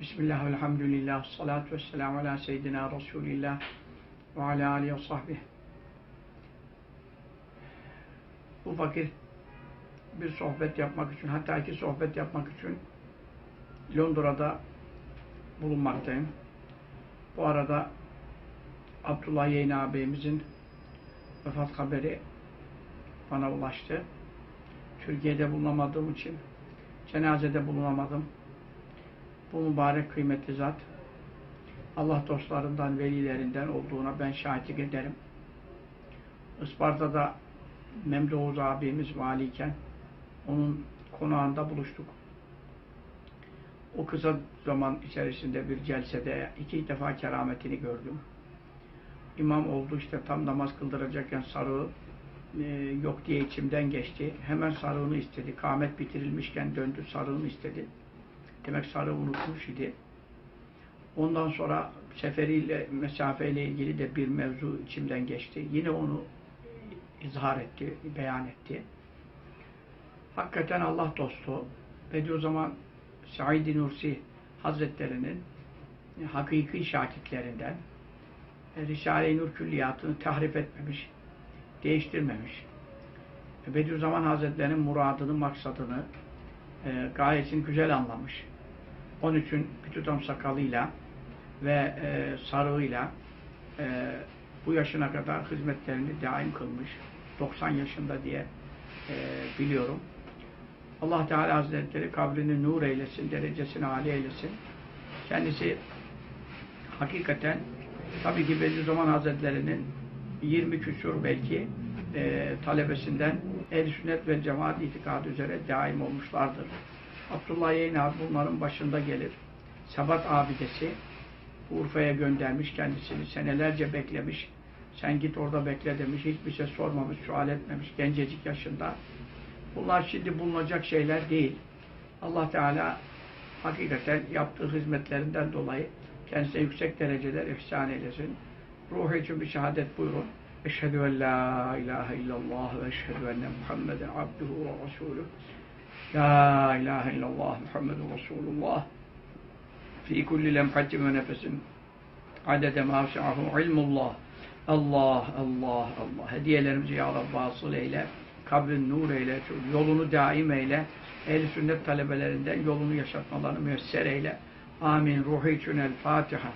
Bismillah, elhamdülillah, salatu vesselamu ala seyyidina Resulillah ve ala alihi ve sahbihi. Bu vakit bir sohbet yapmak için, hatta iki sohbet yapmak için Londra'da bulunmaktayım. Bu arada Abdullah Yayın ağabeyimizin vefat haberi bana ulaştı. Türkiye'de bulunamadığım için cenazede bulunamadım. Bu mübarek kıymetli zat Allah dostlarından, velilerinden olduğuna ben şahitlik ederim. Isparta'da Memdu Oğuz abimiz valiyken onun konağında buluştuk. O kısa zaman içerisinde bir celsede iki defa kerametini gördüm. İmam oldu işte tam namaz kıldıracakken sarığı e, yok diye içimden geçti. Hemen sarığını istedi. Kâmet bitirilmişken döndü sarığını istedi. Demek sarığı unutmuş idi. Ondan sonra seferiyle, mesafeyle ilgili de bir mevzu içimden geçti. Yine onu izhar etti, beyan etti. Hakikaten Allah dostu. Bediüzzaman Said-i Nursi Hazretleri'nin hakiki şakitlerinden Risale-i Nur külliyatını tahrif etmemiş, değiştirmemiş. Bediüzzaman Hazretleri'nin muradını, maksadını e, gayesini güzel anlamış. Onun için bir tutam sakalıyla ve e, sarığıyla e, bu yaşına kadar hizmetlerini daim kılmış. 90 yaşında diye e, biliyorum. Allah Teala Hazretleri kabrini nur eylesin, derecesini âli eylesin. Kendisi hakikaten tabii ki Bediüzzaman Hazretleri'nin 20 küsur belki e, talebesinden ehl sünnet ve cemaat itikadı üzere daim olmuşlardır. Abdullah Yayın abi bunların başında gelir. Sabat abidesi Urfa'ya göndermiş kendisini. Senelerce beklemiş. Sen git orada bekle demiş. Hiçbir şey sormamış, sual etmemiş. Gencecik yaşında. Bunlar şimdi bulunacak şeyler değil. Allah Teala hakikaten yaptığı hizmetlerinden dolayı kendisine yüksek dereceler ihsan eylesin. Ruhu için bir şehadet buyurun. Eşhedü en la ilahe illallah ve eşhedü enne Muhammeden abduhu ve resulü. La ilahe illallah Muhammedun Resulullah. Fi kulli lemhatin ve nefesin adede mâşa'ahu ilmullah. Allah, Allah, Allah. Hediyelerimizi ya Rabbi asıl eyle. Kabrin nur eyle. Yolunu daim eyle. Ehl-i sünnet talebelerinden yolunu yaşatmalarını müyesser eyle. Amin. Ruhu için el Fatiha.